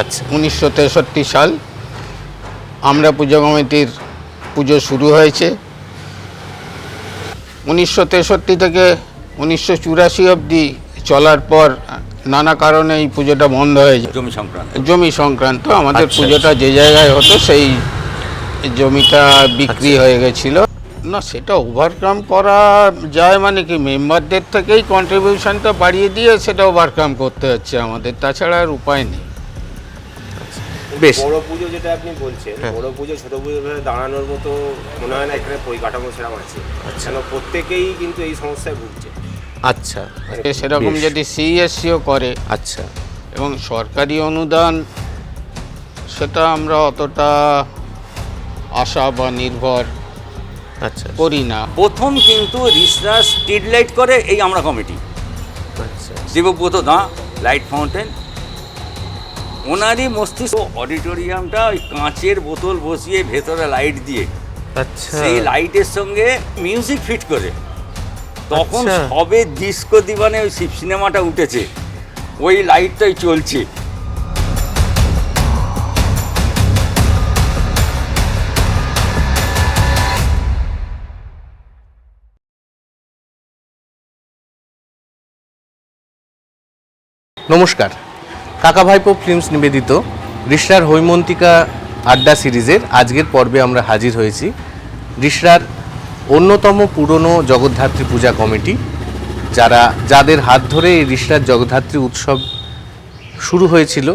আচ্ছা। উনিশশো তেষট্টি সাল আমরা পুজো কমিটির পুজো শুরু হয়েছে। উনিশশো তেষট্টি থেকে উনিশশো চুরাশি অবধি চলার পর নানা কারণে এই পুজোটা বন্ধ হয়ে যায়। জমি সংক্রান্ত। জমি সংক্রান্ত আমাদের আচ্ছা, পুজোটা যে জায়গায় হতো সেই জমিটা বিক্রি হয়ে গেছিল। না সেটা ওভারকাম করা যায় মানে কি মেম্বারদের থেকেই কন্ট্রিবিউশনটা বাড়িয়ে দিয়ে সেটা ওভারকাম করতে হচ্ছে আমাদের তাছাড়া আর উপায় নেই। বেশ। বড় পুজো যেটা আপনি বলছেন হ্যাঁ। বড় পুজো ছোট পুজো দাঁড়ানোর মতো মনে হয় না এখানে পরিকাঠামো সেরকম আছে। আচ্ছা। কেন প্রত্যেকেই কিন্তু এই সমস্যায় ভুগছে। আচ্ছা। সেরকম। যদি সিএসসিও করে আচ্ছা। এবং সরকারি অনুদান সেটা আমরা অতটা আশা বা নির্ভর আচ্ছা। করি না। প্রথম কিন্তু রিসরা স্ট্রিট লাইট করে এই আমরা কমিটি। আচ্ছা। শিবব্রত দা লাইট ফাউন্টেন ওনারই মস্তিষ্ক অডিটোরিয়ামটা ওই কাঁচের বোতল বসিয়ে ভেতরে লাইট দিয়ে। আচ্ছা। সেই লাইটের সঙ্গে মিউজিক ফিট করে। তখন আচ্ছা। সবে ডিস্কো দিবানে ওই শিব সিনেমাটা উঠেছে। ওই লাইটটাই চলছে। নমস্কার। কাকা ভাইপো ফিল্মস নিবেদিত রিসরার হৈমন্তিকা আড্ডা সিরিজের আজকের পর্বে আমরা হাজির হয়েছি। রিসরার অন্যতম পুরনো জগদ্ধাত্রী পূজা কমিটি, যারা, যাদের হাত ধরে এই রিসরার জগদ্ধাত্রী উৎসব শুরু হয়েছিল,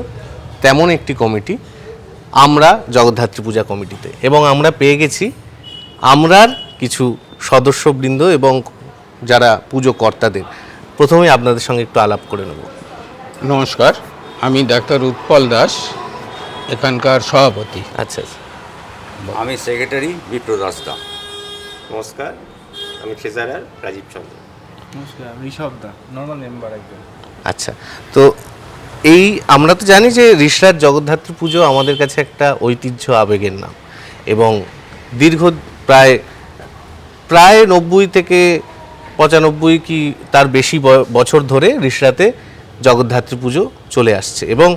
তেমন একটি কমিটি, আমরা জগদ্ধাত্রী পূজা কমিটিতে। এবং আমরা পেয়ে গেছি আমরার কিছু সদস্যবৃন্দ এবং যারা পুজো কর্তাদের প্রথমেই আপনাদের সঙ্গে একটু আলাপ করে নেব। নমস্কার। আমি ডাক্তার উৎপল দাস এখানকার সভাপতি। আচ্ছা আচ্ছা। আমি সেক্রেটারি বিপ্র দাসদা নমস্কার আমি ট্রেজারার রাজীব চন্দ্র। নমস্কার ঋষভ দা নর্মাল মেম্বার একদম আচ্ছা তো এই আমরা তো জানি যে ঋষরাজ জগদ্ধাত্রী পুজো আমাদের কাছে একটা ঐতিহ্য আবেগের নাম। এবং দীর্ঘ প্রায় প্রায় নব্বই থেকে পঁচানব্বই কি তার বেশি ব- বছর ধরে ঋষরাতে জগদ্ধাত্রী পুজো চলে আসছে। এবং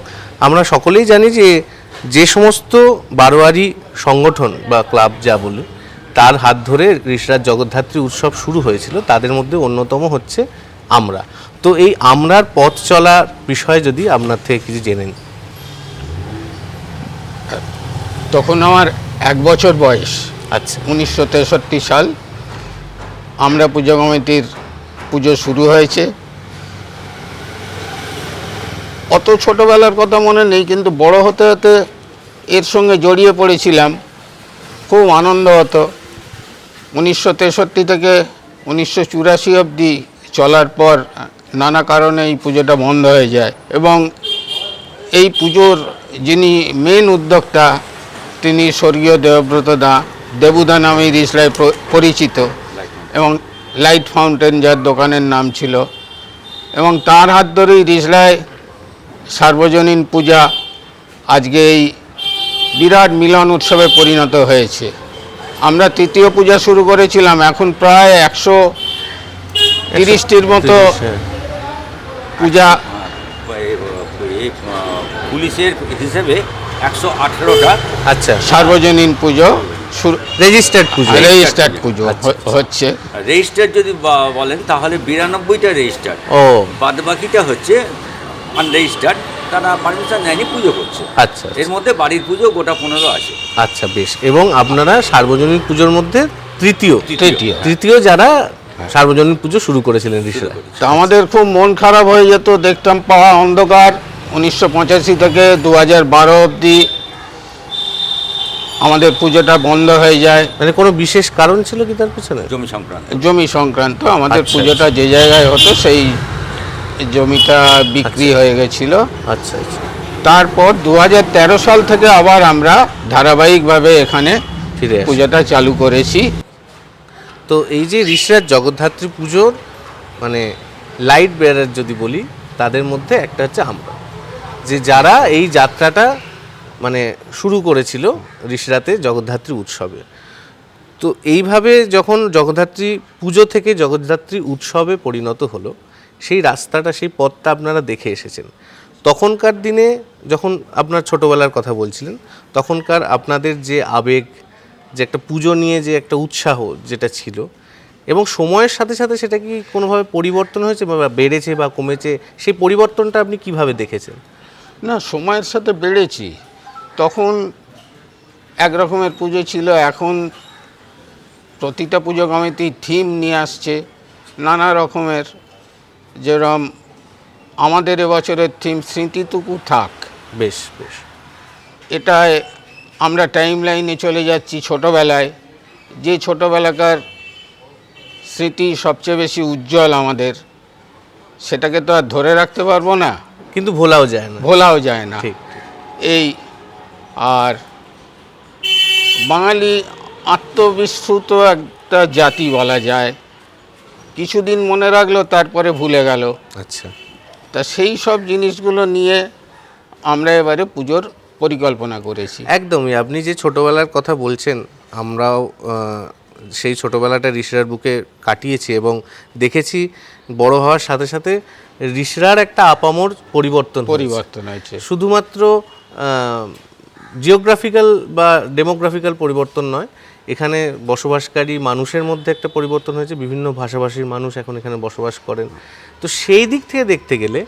আমরা সকলেই জানি যে যে সমস্ত বারোয়ারি সংগঠন বা ক্লাব যা বলি তার হাত ধরে ঋষরাজ জগদ্ধাত্রী উৎসব শুরু হয়েছিল। তাদের মধ্যে অন্যতম হচ্ছে আমরা। তো এই আমরার পথ চলার বিষয়ে যদি আপনার থেকে কিছু জেনে। তখন আমার এক বছর বয়স আচ্ছা। উনিশশো তেষট্টি সাল আমরা পুজো কমিটির পুজো শুরু হয়েছে। অত ছোটোবেলার কথা মনে নেই, কিন্তু বড় হতে হতে এর সঙ্গে জড়িয়ে পড়েছিলাম। খুব আনন্দ হতো। উনিশশো তেষট্টি থেকে উনিশশো চুরাশি অবধি চলার পর নানা কারণে এই পুজোটা বন্ধ হয়ে যায় এবং এই পুজোর যিনি মেন উদ্যোক্তা, তিনি স্বর্গীয় দেবব্রত দা, দেবুদা নামে রিসলায় পরিচিত এবং লাইট ফাউন্টেন যার দোকানের নাম ছিল এবং তার হাত ধরেই রিসলায় সার্বজনীন পূজা আজকে এই বিরাট মিলন উৎসবে পরিণত হয়েছে। আমরা তৃতীয় পূজা শুরু করেছিলাম এখন প্রায় একশো তিরিশটির মতো হ্যাঁ। পূজা পুলিশের হিসেবে একশো আঠেরোটা আচ্ছা। সার্বজনীন পুজো শুরু রেজিস্টার্ড পুজো। রেজিস্টার্ড পুজো আচ্ছা, হচ্ছে। রেজিস্টার যদি বলেন তাহলে বিরানব্বইটা রেজিস্টার ও। বাদ বাকিটা হচ্ছে আনরেজিস্টার্ড তারা পারমিশন নেয়নি পুজো করছে। আচ্ছা এর মধ্যে বাড়ির পুজো গোটা পনেরো আছে। আচ্ছা বেশ। এবং আপনারা সার্বজনীন পুজোর মধ্যে তৃতীয় তৃতীয়। তৃতীয় যারা সার্বজনীন পুজো শুরু করেছিলেন ঋষিরা। তা আমাদের খুব মন খারাপ হয়ে যেত দেখতাম পাওয়া অন্ধকার উনিশশো পঁচাশি থেকে দু হাজার বারো অবধি আমাদের পুজোটা বন্ধ হয়ে যায়। মানে কোনো বিশেষ কারণ ছিল কি তার পিছনে? জমি সংক্রান্ত। জমি সংক্রান্ত আমাদের আচ্ছা, পুজোটা যে জায়গায় হতো সেই জমিটা বিক্রি হয়ে গেছিল। আচ্ছা আচ্ছা। তারপর দু হাজার তেরো সাল থেকে আবার আমরা ধারাবাহিকভাবে এখানে ফিরে। পুজোটা চালু করেছি। তো এই যে ঋষিরাজ জগদ্ধাত্রী পুজোর মানে লাইট বেয়ারার যদি বলি তাদের মধ্যে একটা হচ্ছে আমরা। যে যারা এই যাত্রাটা মানে শুরু করেছিল ঋষিরাতে জগদ্ধাত্রী উৎসবে। তো এইভাবে যখন জগদ্ধাত্রী পুজো থেকে জগদ্ধাত্রী উৎসবে পরিণত হলো সেই রাস্তাটা, সেই পথটা আপনারা দেখে এসেছেন। তখনকার দিনে যখন আপনার ছোটবেলার কথা বলছিলেন, তখনকার আপনাদের যে আবেগ, যে একটা পুজো নিয়ে যে একটা উৎসাহ যেটা ছিল, এবং সময়ের সাথে সাথে সেটা কি কোনোভাবে পরিবর্তন হয়েছে বা বেড়েছে বা কমেছে? সেই পরিবর্তনটা আপনি কীভাবে দেখেছেন? না, সময়ের সাথে বেড়েছি। তখন এক রকমের পুজো ছিল, এখন প্রতিটা পুজো কমিটি থিম নিয়ে আসছে, নানা রকমের যেরম আমাদের এবছরের থিম স্মৃতিটুকু থাক। বেশ বেশ। এটায় আমরা টাইম লাইনে চলে যাচ্ছি ছোটোবেলায়। যে ছোটোবেলাকার স্মৃতি সবচেয়ে বেশি উজ্জ্বল আমাদের সেটাকে তো আর ধরে রাখতে পারব না। কিন্তু ভোলাও যায় না। ভোলাও যায় না। এই আর বাঙালি আত্মবিশ্রুত একটা জাতি বলা যায়। কিছুদিন মনে রাখল তারপরে ভুলে গেল। আচ্ছা। তা সেই সব জিনিসগুলো নিয়ে আমরা এবারে পুজোর পরিকল্পনা করেছি। একদমই। আপনি যে ছোটবেলার কথা বলছেন আমরাও সেই ছোটবেলাটা ঋষরার বুকে কাটিয়েছি এবং দেখেছি বড় হওয়ার সাথে সাথে ঋষরার একটা আপামর পরিবর্তন পরিবর্তন হয়েছে। শুধুমাত্র জিওগ্রাফিক্যাল বা ডেমোগ্রাফিক্যাল পরিবর্তন নয় এখানে বসবাসকারী মানুষের মধ্যে একটা পরিবর্তন হয়েছে, বিভিন্ন ভাষাভাষীর মানুষ এখন এখানে বসবাস করেন। তো সেই দিক থেকে দেখতে গেলে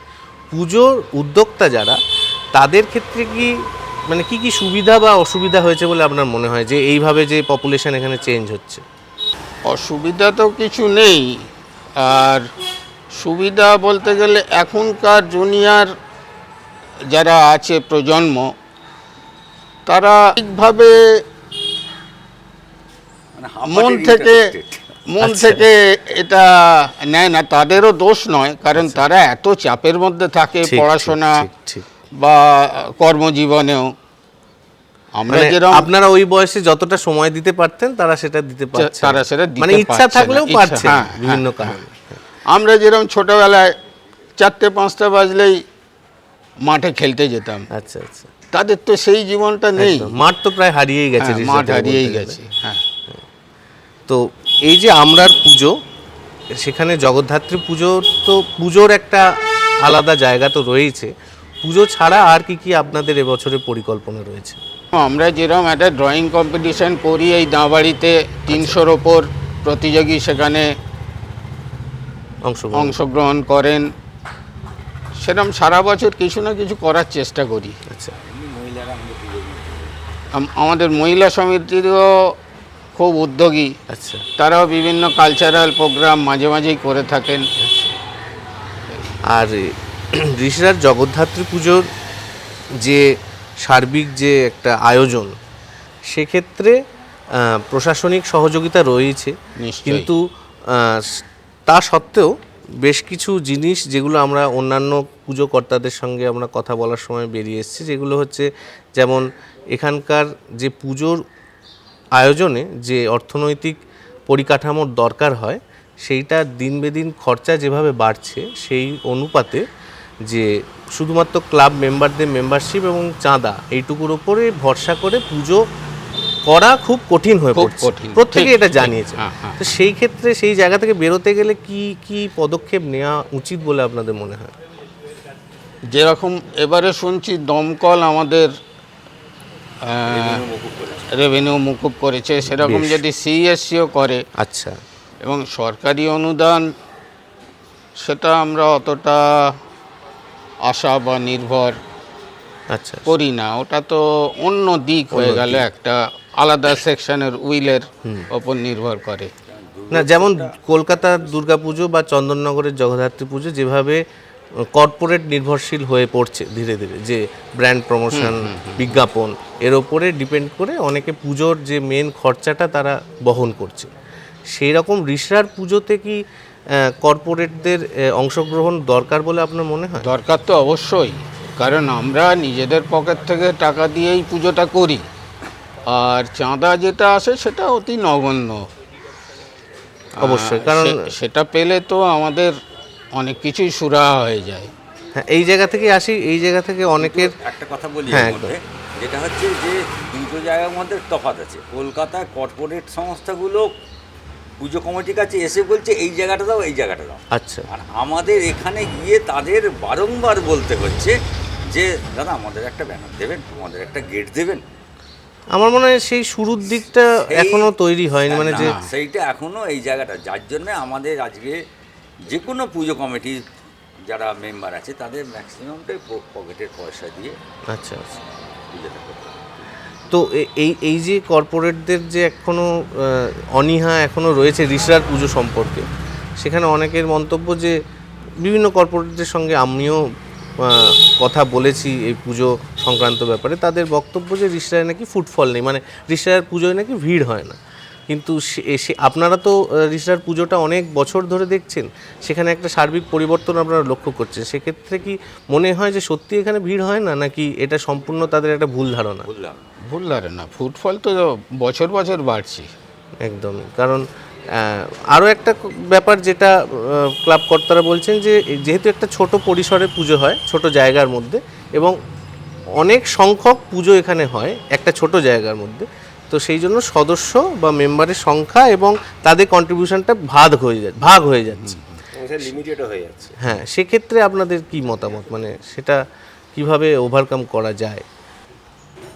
পুজোর উদ্যোক্তা যারা, তাদের ক্ষেত্রে কি মানে কি কি সুবিধা বা অসুবিধা হয়েছে বলে আপনার মনে হয় যে এইভাবে যে পপুলেশন এখানে চেঞ্জ হচ্ছে? অসুবিধা তো কিছু নেই। আর সুবিধা বলতে গেলে এখনকার জুনিয়র যারা আছে, প্রজন্ম, তারা ঠিকভাবে মানে মন থেকে মন আচ্ছা। থেকে এটা নেয় না তাদেরও দোষ নয় কারণ তারা এত চাপের মধ্যে থাকে পড়াশোনা। বা কর্মজীবনেও। আমরা মানে যেরকম আপনারা ওই বয়সে যতটা সময় দিতে পারতেন তারা সেটা দিতে পারছে তারা সেটা মানে ইচ্ছা থাকলেও পারছে হ্যাঁ, বিভিন্ন হ্যাঁ, কারণে। আমরা যেরকম ছোটবেলায় চারটে পাঁচটা বাজলেই মাঠে খেলতে যেতাম। আচ্ছা আচ্ছা। তাদের তো সেই জীবনটা নেই। মাঠ তো প্রায় হারিয়েই গেছে হ্যাঁ, মাঠ হারিয়েই গেছে হ্যাঁ। তো এই যে আমরার পুজো সেখানে জগদ্ধাত্রী পুজো তো পুজোর একটা আলাদা জায়গা তো রয়েছে পুজো ছাড়া আর কি কি আপনাদের এবছরের পরিকল্পনা রয়েছে? আমরা যেরকম একটা ড্রয়িং কম্পিটিশন করি এই দাঁবাড়িতে তিনশোর ওপর প্রতিযোগী সেখানে অংশগ্রহণ। অংশগ্রহণ করেন। সেরকম সারা বছর কিছু না কিছু করার চেষ্টা করি। আচ্ছা। আমাদের মহিলা সমিতিরও খুব উদ্যোগী। আচ্ছা। তারাও বিভিন্ন কালচারাল প্রোগ্রাম মাঝে মাঝেই করে থাকেন। আর ঋষিরার জগদ্ধাত্রী পুজোর যে সার্বিক যে একটা আয়োজন সেক্ষেত্রে প্রশাসনিক সহযোগিতা রয়েছে। কিন্তু তা সত্ত্বেও বেশ কিছু জিনিস যেগুলো আমরা অন্যান্য পুজো কর্তাদের সঙ্গে আমরা কথা বলার সময় বেরিয়ে এসেছি যেগুলো হচ্ছে যেমন এখানকার যে পুজোর আয়োজনে যে অর্থনৈতিক পরিকাঠামোর দরকার হয় সেইটা দিন বেদিন খরচা যেভাবে বাড়ছে সেই অনুপাতে যে শুধুমাত্র ক্লাব মেম্বারদের মেম্বারশিপ এবং চাঁদা এইটুকুর ওপরে ভরসা করে পুজো করা খুব কঠিন হয়ে পড়ছে। প্রত্যেকে এটা জানিয়েছে হ্যাঁ, হ্যাঁ। তো সেই ক্ষেত্রে সেই জায়গা থেকে বেরোতে গেলে কি কি পদক্ষেপ নেওয়া উচিত বলে আপনাদের মনে হয় যেরকম এবারে শুনছি দমকল আমাদের রেভিনিউ মুকুব করেছে সেরকম। যদি সিএসসিও করে আচ্ছা। এবং সরকারি অনুদান সেটা আমরা অতটা আশা বা নির্ভর আচ্ছা। করি না। ওটা তো অন্য দিক হয়ে গেল একটা আলাদা সেকশনের উইলের ওপর নির্ভর করে। না যেমন কলকাতার দুর্গাপুজো বা চন্দননগরের জগদ্ধাত্রী পুজো যেভাবে কর্পোরেট নির্ভরশীল হয়ে পড়ছে ধীরে ধীরে যে ব্র্যান্ড প্রমোশন বিজ্ঞাপন এর ওপরে ডিপেন্ড করে অনেকে পুজোর যে মেন খরচাটা তারা বহন করছে। সেই রকম রিসরার পুজোতে কি কর্পোরেটদের অংশগ্রহণ দরকার বলে আপনার মনে হয়? দরকার তো অবশ্যই কারণ আমরা নিজেদের পকেট থেকে টাকা দিয়েই পুজোটা করি। আর চাঁদা যেটা আসে সেটা অতি নগণ্য। অবশ্যই কারণ সেটা পেলে তো আমাদের অনেক কিছুই সুরাহা হয়ে যায়। হ্যাঁ, এই জায়গা থেকে আসি এই জায়গা থেকে অনেকের একটা কথা বলি হ্যাঁ, যেটা হচ্ছে যে দুটো জায়গার মধ্যে তফাৎ আছে। কলকাতায় কর্পোরেট সংস্থাগুলো পুজো কমিটির কাছে এসে বলছে এই জায়গাটা দাও এই জায়গাটা দাও। আচ্ছা। আর আমাদের এখানে গিয়ে তাদের বারংবার বলতে হচ্ছে যে দাদা আমাদের একটা ব্যানার দেবেন আমাদের একটা গেট দেবেন। আমার মনে হয় সেই শুরুর দিকটা এখনও তৈরি হয়নি মানে যে সেইটা এখনও এই জায়গাটা। যার জন্য আমাদের আজকে যে কোনো পুজো কমিটির যারা মেম্বার আছে তাদের ম্যাক্সিমামটাই পকেটের পয়সা দিয়ে আচ্ছা আচ্ছা। পুজোটা করতে তো এই এই যে কর্পোরেটদের যে এখনও আহ, অনীহা এখনও রয়েছে রিসরার পুজো সম্পর্কে সেখানে অনেকের মন্তব্য যে বিভিন্ন কর্পোরেটদের সঙ্গে আমিও কথা বলেছি এই পুজো সংক্রান্ত ব্যাপারে তাদের বক্তব্য যে রিসরায় নাকি ফুটফল নেই মানে রিসরার পুজোয় নাকি ভিড় হয় না। কিন্তু সে- আপনারা তো আহ, রিসরার পুজোটা অনেক বছর ধরে দেখছেন সেখানে একটা সার্বিক পরিবর্তন আপনারা লক্ষ্য করছেন সেক্ষেত্রে কি মনে হয় যে সত্যি এখানে ভিড় হয় না নাকি এটা সম্পূর্ণ তাদের একটা ভুল ধারণা? ভুল ধারণা। ফুটফল তো বছর বছর বাড়ছে। একদম কারণ আরও একটা ব্যাপার যেটা ক্লাব কর্তারা বলছেন যে যেহেতু একটা ছোট পরিসরে পুজো হয় ছোট জায়গার মধ্যে এবং অনেক সংখ্যক পুজো এখানে হয় একটা ছোট জায়গার মধ্যে তো সেই জন্য সদস্য বা মেম্বারের সংখ্যা এবং তাদের কন্ট্রিবিউশনটা ভাগ হয়ে যায় ভাগ হয়ে যাচ্ছে। হয়ে হ্যাঁ সেক্ষেত্রে আপনাদের কি মতামত? মানে সেটা কীভাবে ওভারকাম করা যায়?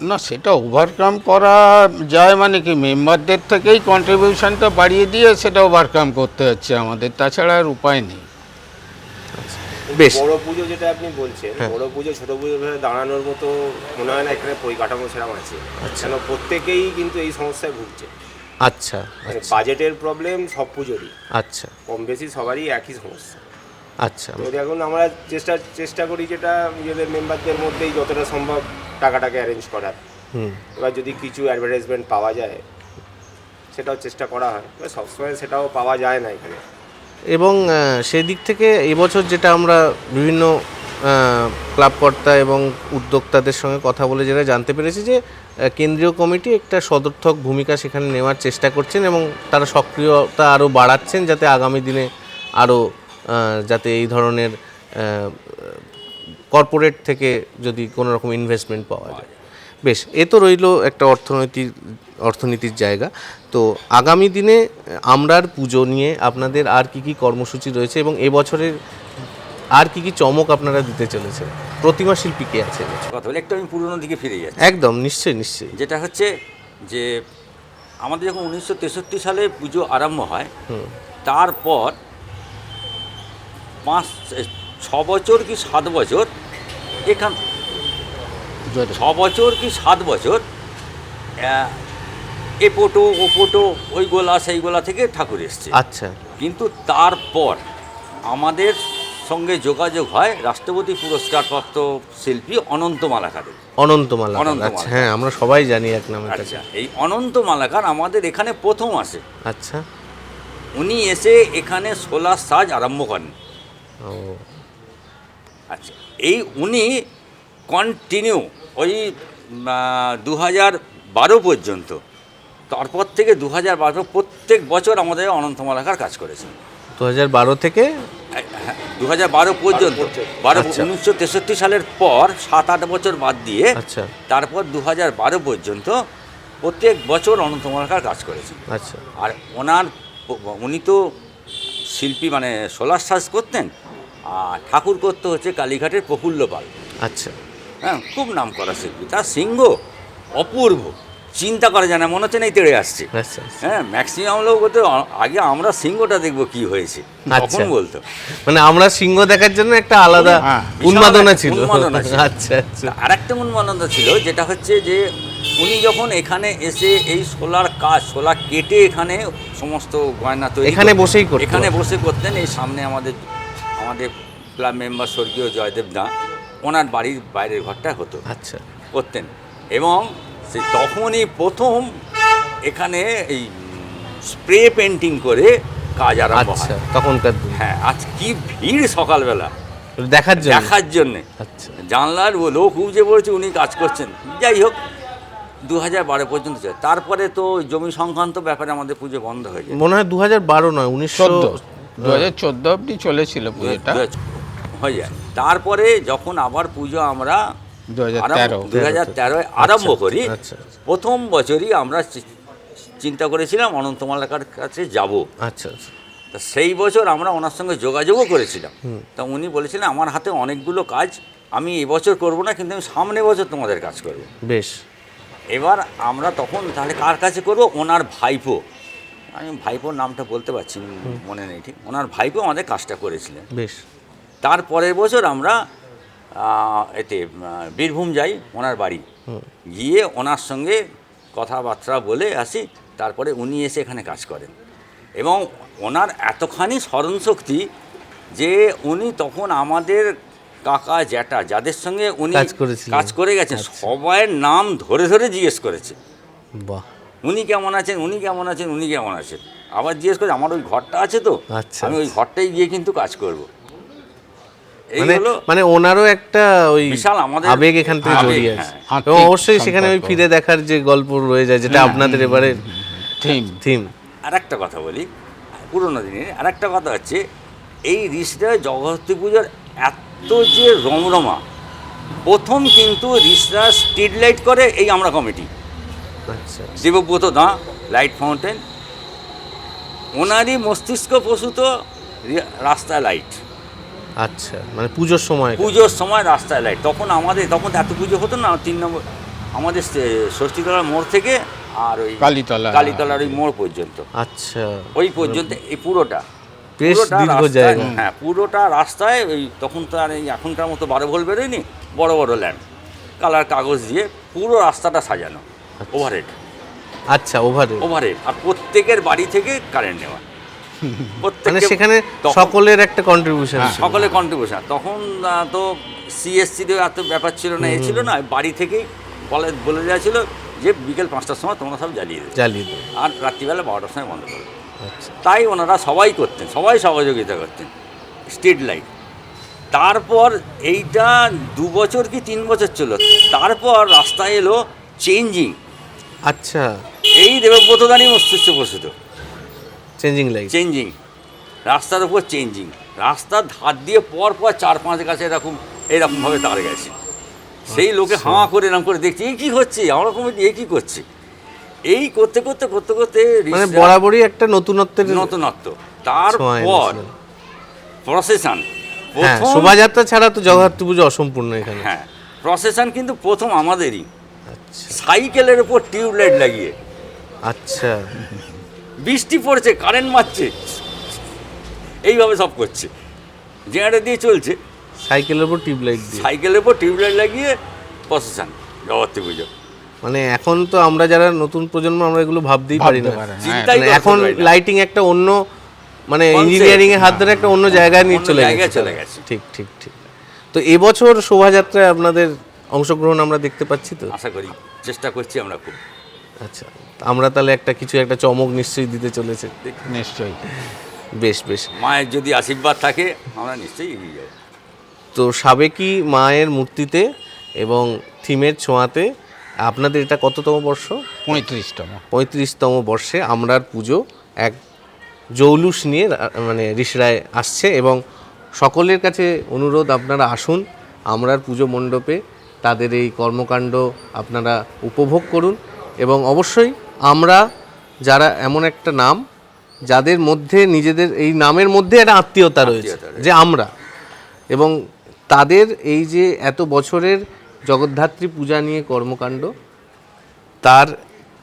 না সেটা ওভারকাম করা যায় মানে কি মেম্বারদের থেকেই কন্ট্রিবিউশনটা বাড়িয়ে দিয়ে সেটা ওভারকাম করতে হচ্ছে আমাদের তাছাড়া আর উপায় নেই। বেশ। বড় পুজো যেটা আপনি বলছেন হ্যাঁ। বড় পুজো ছোট পুজো ভেবে দাঁড়ানোর মতো মনে হয় না এখানে পরিকাঠামো সেরকম আছে। কেন প্রত্যেকেই কিন্তু এই সমস্যায় ভুগছে। আচ্ছা মানে আচ্ছা। বাজেটের প্রবলেম সব পুজোরই। আচ্ছা। কম বেশি সবারই একই সমস্যা। আচ্ছা। তো এখন আমরা চেষ্টা চেষ্টা করি যেটা নিজেদের মেম্বারদের মধ্যেই যতটা সম্ভব টাকাটাকে অ্যারেঞ্জ করার। হুম। এবার যদি কিছু অ্যাডভার্টাইজমেন্ট পাওয়া যায় সেটাও চেষ্টা করা হয়। সবসময় সেটাও পাওয়া যায় না এখানে। এবং আহ, সেই দিক থেকে এবছর যেটা আমরা বিভিন্ন ক্লাবকর্তা এবং উদ্যোক্তাদের সঙ্গে কথা বলে যেটা জানতে পেরেছি যে কেন্দ্রীয় কমিটি একটা সদর্থক ভূমিকা সেখানে নেওয়ার চেষ্টা করছেন এবং তারা সক্রিয়তা আরও বাড়াচ্ছেন যাতে আগামী দিনে আরও যাতে এই ধরনের কর্পোরেট থেকে যদি কোনো রকম ইনভেস্টমেন্ট পাওয়া যায়। বেশ এ তো রইল একটা অর্থনৈতিক অর্থনীতির জায়গা। তো আগামী দিনে আমরার পুজো নিয়ে আপনাদের আর কি কি কর্মসূচি রয়েছে এবং এবছরের আর কি কি চমক আপনারা দিতে চলেছেন? প্রতিমা শিল্পী কে আছে? কথা বলে একটু আমি পুরনো দিকে ফিরে যাচ্ছি। একদম নিশ্চয়ই নিশ্চয়ই। যেটা হচ্ছে যে আমাদের যখন উনিশশো তেষট্টি সালে পুজো আরম্ভ হয় তারপর পাঁচ ছ বছর কি সাত বছর এখান ছ বছর কি সাত বছর আহ, এ পোটো ও পোটো ওই গোলা সেই গোলা থেকে ঠাকুর এসছে। আচ্ছা। কিন্তু তারপর আমাদের সঙ্গে যোগাযোগ হয় রাষ্ট্রপতি পুরস্কারপ্রাপ্ত শিল্পী অনন্ত মালাকারের অনন্ত মালা অনন্ত আচ্ছা মালাকার। হ্যাঁ আমরা সবাই জানি এক নামে আচ্ছা এই অনন্ত মালাকার আমাদের এখানে প্রথম আসে। আচ্ছা। উনি এসে এখানে সোলার সাজ আরম্ভ করেন। ও। আচ্ছা এই উনি কন্টিনিউ ওই দু হাজার বারো পর্যন্ত তারপর থেকে দু হাজার বারো প্রত্যেক বছর আমাদের অনন্তমালাকার কাজ করেছেন দু হাজার বারো থেকে? দু হাজার বারো পর্যন্ত। বারো আচ্ছা। উনিশশো তেষট্টি সালের পর সাত আট বছর বাদ দিয়ে আচ্ছা। তারপর দু হাজার বারো পর্যন্ত প্রত্যেক বছর অনন্তমালাকার কাজ করেছেন আচ্ছা। আর ওনার উনি তো শিল্পী মানে সোলার সাজ করতেন আর ঠাকুর করতে হচ্ছে কালীঘাটের প্রফুল্ল পাল। আচ্ছা। হ্যাঁ খুব নাম করা শিল্পী। তার সিংহ অপূর্ব। চিন্তা করা যায় না মনে হচ্ছে নেই তেড়ে আসছে। আচ্ছা আচ্ছা। হ্যাঁ ম্যাক্সিমাম লোক বলতে আগে আমরা সিংহটা দেখব কি হয়েছে তখন আচ্ছা। বলতো। মানে আমরা সিংহ দেখার জন্য একটা আলাদা হ্যাঁ, উন্মাদনা ছিল। আচ্ছা আচ্ছা। আর একটা উন্মাদনা ছিল যেটা হচ্ছে যে উনি যখন এখানে এসে এই সোলার কাজ সোলার কেটে এখানে সমস্ত গয়না তৈরি এখানে বসেই? এখানে বসে করতেন এই সামনে আমাদের আমাদের ক্লাব মেম্বার স্বর্গীয় জয়দেব দা ওনার বাড়ির বাইরের ঘরটা হতো। আচ্ছা। করতেন। এবং সে তখনই প্রথম এখানে এই স্প্রে পেন্টিং করে কাজ আরম্ভ আচ্ছা তখনকার হ্যাঁ আজ কি ভিড় সকালবেলা। দেখার জন্য। দেখার জন্যে। আচ্ছা। জানলার ও লোক উপজে পড়েছে উনি কাজ করছেন। যাই হোক দু হাজার বারো পর্যন্ত চলে। তারপরে তো জমি সংক্রান্ত ব্যাপারে আমাদের পুজো বন্ধ হয়ে যায়। মনে হয় দু হাজার বারো নয় উনিশশো দু হাজার চোদ্দ অবধি চলেছিল পুজোটা। হয়ে যায়। তারপরে যখন আবার পুজো আমরা দু হাজার তেরোয় আরম্ভ করি। আচ্ছা, আচ্ছা। প্রথম বছরই আমরা চিন্তা করেছিলাম অনন্তমালাকার কাছে যাব। আচ্ছা আচ্ছা। তা সেই বছর আমরা ওনার সঙ্গে যোগাযোগও করেছিলাম। তা উনি বলেছিলেন আমার হাতে অনেকগুলো কাজ আমি এবছর করব না কিন্তু আমি সামনে বছর তোমাদের কাজ করব। বেশ। এবার আমরা তখন তাহলে কার কাছে করব? ওনার ভাইপো। আমি ভাইপোর নামটা বলতে পারছি মনে নেই ঠিক। ওনার ভাইপো আমাদের কাজটা করেছিলেন। বেশ। তার পরের বছর আমরা এতে বীরভূম যাই ওনার বাড়ি। গিয়ে ওনার সঙ্গে কথাবার্তা বলে আসি তারপরে উনি এসে এখানে কাজ করেন। এবং ওনার এতখানি স্মরণশক্তি যে উনি তখন আমাদের কাকা জ্যাঠা যাদের সঙ্গে উনি কাজ করে গেছেন আচ্ছা। সবাইয়ের নাম ধরে ধরে জিজ্ঞেস করেছে। বাহ। উনি কেমন আছেন উনি কেমন আছেন উনি কেমন আছেন? আবার জিজ্ঞেস করে আমার ওই ঘরটা আছে তো? আচ্ছা, আমি ওই। ঘরটাই গিয়ে কিন্তু কাজ করব। মানে হলো মানে ওনারও একটা ওই বিশাল আমাদের আবেগ এখান থেকে জড়িয়ে হ্যাঁ। আছে এবং অবশ্যই সেখানে ওই ফিরে দেখার যে গল্প রয়ে যায় যেটা আপনাদের এবারে থিম। থিম। আর একটা কথা বলি পুরোনো দিনের আর একটা কথা হচ্ছে এই রিসরা জগদ্ধাত্রী পুজোর এত যে রমরমা প্রথম কিন্তু রিসরা স্ট্রিট লাইট করে এই আমরা কমিটি আচ্ছা। দেবব্রত দা লাইট ফাউন্টেন ওনারই মস্তিষ্ক প্রসূত রি- রাস্তায় লাইট আচ্ছা মানে পুজোর সময় পুজোর সময় রাস্তায় লাইট তখন আমাদের তখন তো এত পুজো হতো না তিন নম্বর আমাদের ষষ্ঠীতলার মোড় থেকে আর ওই কালীতলা। কালীতলার ওই মোড় পর্যন্ত। আচ্ছা। ওই পর্যন্ত এই পুরোটা। বেশ পুরোটা দীর্ঘ রাস্তায়- জায়গা। হ্যাঁ পুরোটা রাস্তায় ওই তখন তো আর এই এখনকার মতো বারো ভোল বেরোয়নি বড় বড় ল্যাম্প কালার কাগজ দিয়ে পুরো রাস্তাটা সাজানো। ওভারহেড আচ্ছা ওভারে ওভারহেড আর প্রত্যেকের বাড়ি থেকে কারেন্ট নেওয়া। মানে সেখানে সকলের একটা কন্ট্রিবিউশন সকলে কন্ট্রিবিউশন তখন তো সিএসসিরও এত ব্যাপার ছিল না এ ছিল না বাড়ি থেকেই বলে বলে দেওয়া ছিল যে বিকেল পাঁচটার সময় তোমরা সব জ্বালিয়ে দেবে। জ্বালিয়ে দেবে। আর রাত্রিবেলা বারোটার সময় বন্ধ করবে আচ্ছা। তাই ওনারা সবাই করতেন সবাই সহযোগিতা করতেন স্ট্রিট লাইট তারপর এইটা দু বছর কি তিন বছর ছিল? তারপর রাস্তায় এলো চেঞ্জিং আচ্ছা। এই দেবব্রতদানই মস্তিষ্ক প্রসূত। চেঞ্জিং লাইট চেঞ্জিং রাস্তার উপর চেঞ্জিং রাস্তার ধার দিয়ে পর পর চার পাঁচ গাছে এরকম এরকমভাবে তার গেছে। সেই লোকে আচ্ছা। হাঁ করে এরকম করে দেখছি এই কী হচ্ছে? আমরা কমিটি এই কী করছে? এই করতে করতে করতে করতে মানে বরাবরই একটা নতুনত্বের নতুনত্ব। তারপর প্রসেশন হ্যাঁ শোভাযাত্রা ছাড়া তো জগদ্ধাত্রী পুজো অসম্পূর্ণ এখানে। হ্যাঁ প্রসেশন কিন্তু প্রথম আমাদেরই। আচ্ছা। সাইকেলের উপর টিউবলাইট লাগিয়ে। আচ্ছা। বৃষ্টি পড়ছে কারেন্ট মারছে। এইভাবে সব করছে। জেনারেটর দিয়ে চলছে। সাইকেলের উপর টিউবলাইট দিয়ে। সাইকেলের উপর টিউবলাইট লাগিয়ে প্রসেশন জগত্রী পুজো। মানে এখন তো আমরা যারা নতুন প্রজন্ম আমরা এগুলো ভাবতেই পারি না। হ্যাঁ। মানে এখন লাইটিং একটা অন্য মানে ইঞ্জিনিয়ারিং এর হাত ধরে একটা অন্য জায়গায় নিয়ে চলে গেছে। চলে গেছে। ঠিক ঠিক ঠিক। তো এবছর শোভাযাত্রায় আপনাদের অংশগ্রহণ আমরা দেখতে পাচ্ছি তো? আশা করি চেষ্টা করছি আমরা খুব। আচ্ছা আমরা তাহলে একটা কিছু একটা চমক নিশ্চয়ই দিতে চলেছে। নিশ্চয়ই। বেশ বেশ। মায়ের যদি আশীর্বাদ থাকে আমরা নিশ্চয়ই এগিয়ে যাব। তো সাবেকি মায়ের মূর্তিতে এবং থিমের ছোঁয়াতে আপনাদের এটা কততম বর্ষ? পঁয়ত্রিশতম। পঁয়ত্রিশতম বর্ষে আমরার পুজো এক জৌলুস নিয়ে মানে ঋষরায় আসছে এবং সকলের কাছে অনুরোধ আপনারা আসুন আমরার পুজো মণ্ডপে তাদের এই কর্মকাণ্ড আপনারা উপভোগ করুন। এবং অবশ্যই আমরা যারা এমন একটা নাম যাদের মধ্যে নিজেদের এই নামের মধ্যে একটা আত্মীয়তা রয়েছে যে আমরা। এবং তাদের এই যে এত বছরের জগদ্ধাত্রী পূজা নিয়ে কর্মকাণ্ড তার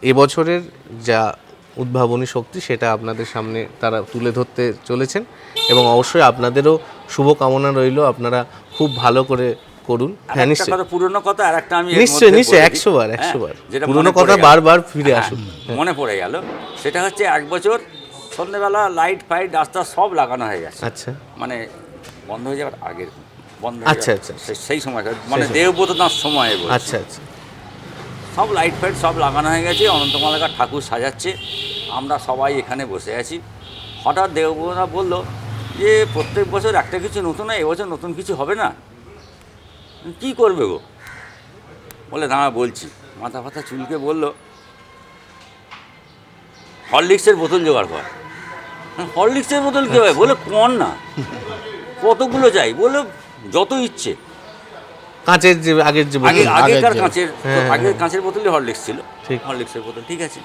এবছরের যা উদ্ভাবনী শক্তি সেটা আপনাদের সামনে তারা তুলে ধরতে চলেছেন। এবং অবশ্যই আপনাদেরও শুভকামনা রইল। আপনারা খুব ভালো করে করুন। হ্যাঁ নিশ্চয়ই। কথা পুরনো কথা আর একটা আমি নিশ্চয়ই নিশ্চয়ই একশো বার হ্যাঁ, একশো বার। যেটা পুরনো কথা বারবার ফিরে হ্যাঁ, আসুন। মনে পড়ে গেল। সেটা হচ্ছে এক বছর সন্ধ্যেবেলা লাইট ফাইট রাস্তা সব লাগানো হয়ে গেছে। আচ্ছা। মানে বন্ধ হয়ে যাওয়ার আগের বন্ধ আচ্ছা, আচ্ছা। সেই সময় মানে সময়। দেবব্রতনার সময় আচ্ছা আচ্ছা। সব লাইট ফাইট সব লাগানো হয়ে গেছে অনন্তমালাকার ঠাকুর সাজাচ্ছে আমরা সবাই এখানে বসে আছি। হঠাৎ দেবব্রতনা বলল যে প্রত্যেক বছর একটা কিছু নতুন হয় এবছর নতুন কিছু হবে না? কি করবে গো? বলে দাঁড়া বলছি। মাথা ফাথা চুলকে বলল হরলিক্সের বোতল জোগাড় কর। হ্যাঁ, হরলিক্সের বোতল কী হয় বলে কর না। কতগুলো চাই? বলে যত ইচ্ছে। কাঁচের যে আগের যে আগেকার কাঁচের হ্যাঁ, আগের হ্যাঁ। কাঁচের বোতলে হরলিক্স ছিল। হরলিক্সের বোতল ঠিক আছে?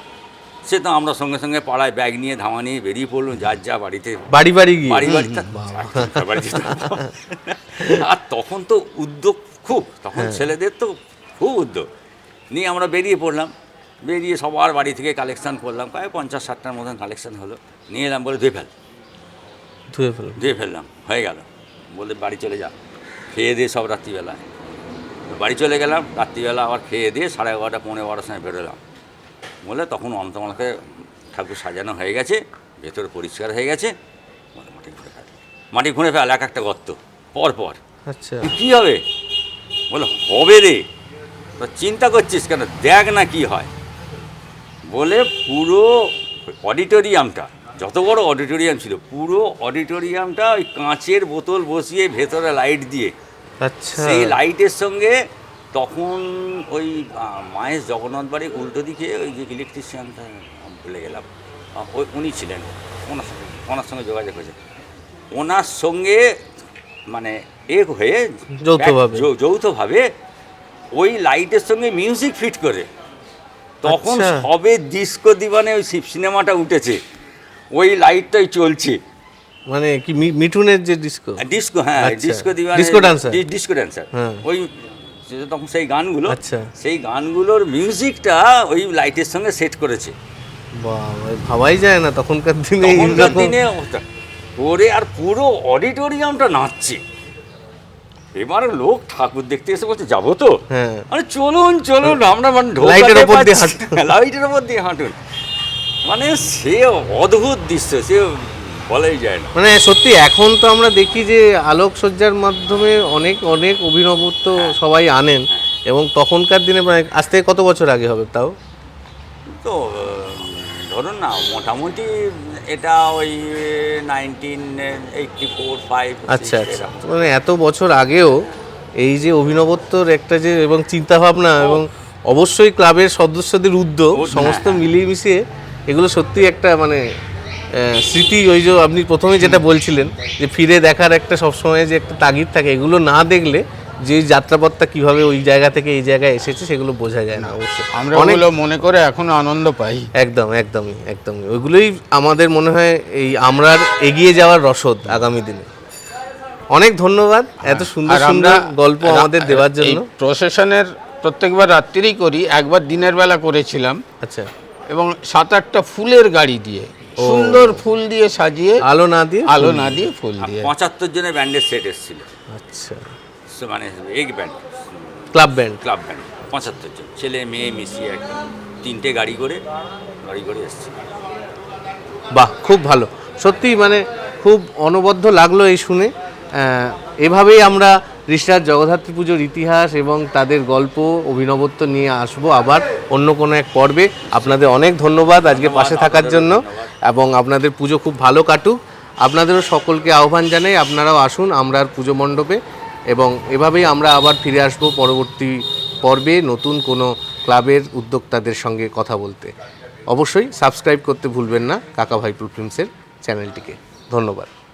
সে তো আমরা সঙ্গে সঙ্গে পাড়ায় ব্যাগ নিয়ে ধামা নিয়ে বেরিয়ে পড়লাম যার যা বাড়িতে। বাড়ি বাড়ি গিয়ে? বাড়ি বাড়ি। আর তখন তো উদ্যোগ খুব তখন ছেলেদের তো খুব উদ্যোগ। নিয়ে আমরা বেরিয়ে পড়লাম বেরিয়ে সবার বাড়ি থেকে কালেকশন করলাম প্রায় পঞ্চাশ ষাটটার মতন কালেকশন হলো। নিয়ে এলাম বলে ধুয়ে ফেল ধুয়ে ফেলুন ধুয়ে ফেললাম হয়ে গেল। বলে বাড়ি চলে যা খেয়ে দিয়ে সব রাত্রিবেলায়। বাড়ি চলে গেলাম রাত্রিবেলা আবার খেয়ে দিয়ে সাড়ে এগারোটা পৌনে বারোটার সময় বেরোলাম। বলে তখন অন্তমালকে ঠাকুর সাজানো হয়ে গেছে ভেতরে পরিষ্কার হয়ে গেছে মাটি ঘুরে ফেল। মাটি ঘুরে ফেল এক একটা গর্ত পর পর। আচ্ছা। কী হবে? বলে হবে রে। তো চিন্তা করছিস কেন? দেখ না কি হয়। বলে পুরো অডিটোরিয়ামটা যত বড় অডিটোরিয়াম ছিল পুরো অডিটোরিয়ামটা ওই কাঁচের বোতল বসিয়ে ভেতরে লাইট দিয়ে আচ্ছা। সেই লাইটের সঙ্গে তখন ওই মায়ের জগন্নাথ বাড়ির উল্টো দিকে ওই যে ইলেকট্রিশিয়ানটা ভুলে গেলাম ওই উনি ছিলেন ওনার সঙ্গে ওনার সঙ্গে যোগাযোগ হয়েছে ওনার সঙ্গে মানে এ হয়ে যৌথভাবে। যৌথভাবে ওই লাইটের সঙ্গে মিউজিক ফিট করে তখন আচ্ছা। সবে ডিস্কো দিবানে ওই শিব সিনেমাটা উঠেছে ওই লাইটটাই চলছে মানে কি মিঠুনের যে ডিস্কো ডিস্কো হ্যাঁ আচ্ছা। ডিস্কো দিবানে Disco dancer? ডি- ডিস্কো ড্যান্সার হ্যাঁ। ওই তখন সেই গানগুলো আচ্ছা। সেই গানগুলোর মিউজিকটা ওই লাইটের সঙ্গে সেট করেছে ভাবাই যায় না তখনকার দিনে তখনকার দিনে ওটা করে আর পুরো অডিটোরিয়ামটা নাচছে এবার লোক ঠাকুর দেখতে এসে বলছে যাব তো। আরে চলুন চলুন আমরা মানে লাইটের ওপর দিয়ে পারছি না। লাইটের ওপর দিয়ে হাঁটুন মানে সে অদ্ভুত দৃশ্য সে বলাই যায় না। মানে সত্যি এখন তো আমরা দেখি যে আলোকসজ্জার মাধ্যমে অনেক অনেক অভিনবত্ব সবাই আনেন এবং তখনকার দিনে মানে আজ থেকে কত বছর আগে হবে তাও? তো ধরুন না মোটামুটি এটা ওই নাইনটিন এইটটি ফোর ফাইভ আচ্ছা আচ্ছা। মানে এত বছর আগেও এই যে অভিনবত্বর একটা যে এবং চিন্তা ভাবনা এবং অবশ্যই ক্লাবের সদস্যদের উদ্যোগ উদ্যোগ, সমস্ত হ্যাঁ, মিলিয়ে মিশিয়ে এগুলো সত্যি একটা মানে স্মৃতি ওই যে আপনি প্রথমে যেটা বলছিলেন যে ফিরে দেখার একটা সবসময় যে একটা তাগিদ থাকে এগুলো না দেখলে যে যাত্রাপথটা কীভাবে ওই জায়গা থেকে এই জায়গায় এসেছে সেগুলো বোঝা যায় না অবশ্যই। আমরা অনেকগুলো মনে করে এখনও আনন্দ পাই। একদম একদমই একদমই। ওইগুলোই আমাদের মনে হয় এই আমরার এগিয়ে যাওয়ার রসদ আগামী দিনে। অনেক ধন্যবাদ এত সুন্দর সুন্দর আমরা গল্প আমাদের দেওয়ার জন্য। প্রসেশনের প্রত্যেকবার রাত্রিই করি একবার দিনের বেলা করেছিলাম। আচ্ছা। এবং সাত আটটা ফুলের গাড়ি দিয়ে সুন্দর ফুল দিয়ে সাজিয়ে আলো না দিয়ে আলো না দিয়ে ফুল দিয়ে। পঁচাত্তর জনের ব্যান্ডের সেট এসেছিল। আচ্ছা। মানে egg band. Club band. Club band পঁচাত্তর জন। ছেলে মেয়ে মিশিয়ে এক তিনটে গাড়ি করে গাড়ি করে এসছে বাহ খুব ভালো। সত্যি মানে খুব অনবদ্য লাগল এই শুনে। এভাবেই আমরা ঋষরাজ জগদ্ধাত্রী পুজোর ইতিহাস এবং তাদের গল্প অভিনবত্ব নিয়ে আসব আবার অন্য কোনো এক পর্বে। আপনাদের অনেক ধন্যবাদ আজকে পাশে থাকার জন্য এবং আপনাদের পুজো খুব ভালো কাটুক। আপনাদেরও সকলকে আহ্বান জানাই আপনারাও আসুন আমরার পুজো মণ্ডপে। এবং এভাবেই আমরা আবার ফিরে আসব পরবর্তী পর্বে নতুন কোনো ক্লাবের উদ্যোক্তাদের সঙ্গে কথা বলতে। অবশ্যই সাবস্ক্রাইব করতে ভুলবেন না কাকা ভাইপুর ফিল্মসের চ্যানেলটিকে। ধন্যবাদ।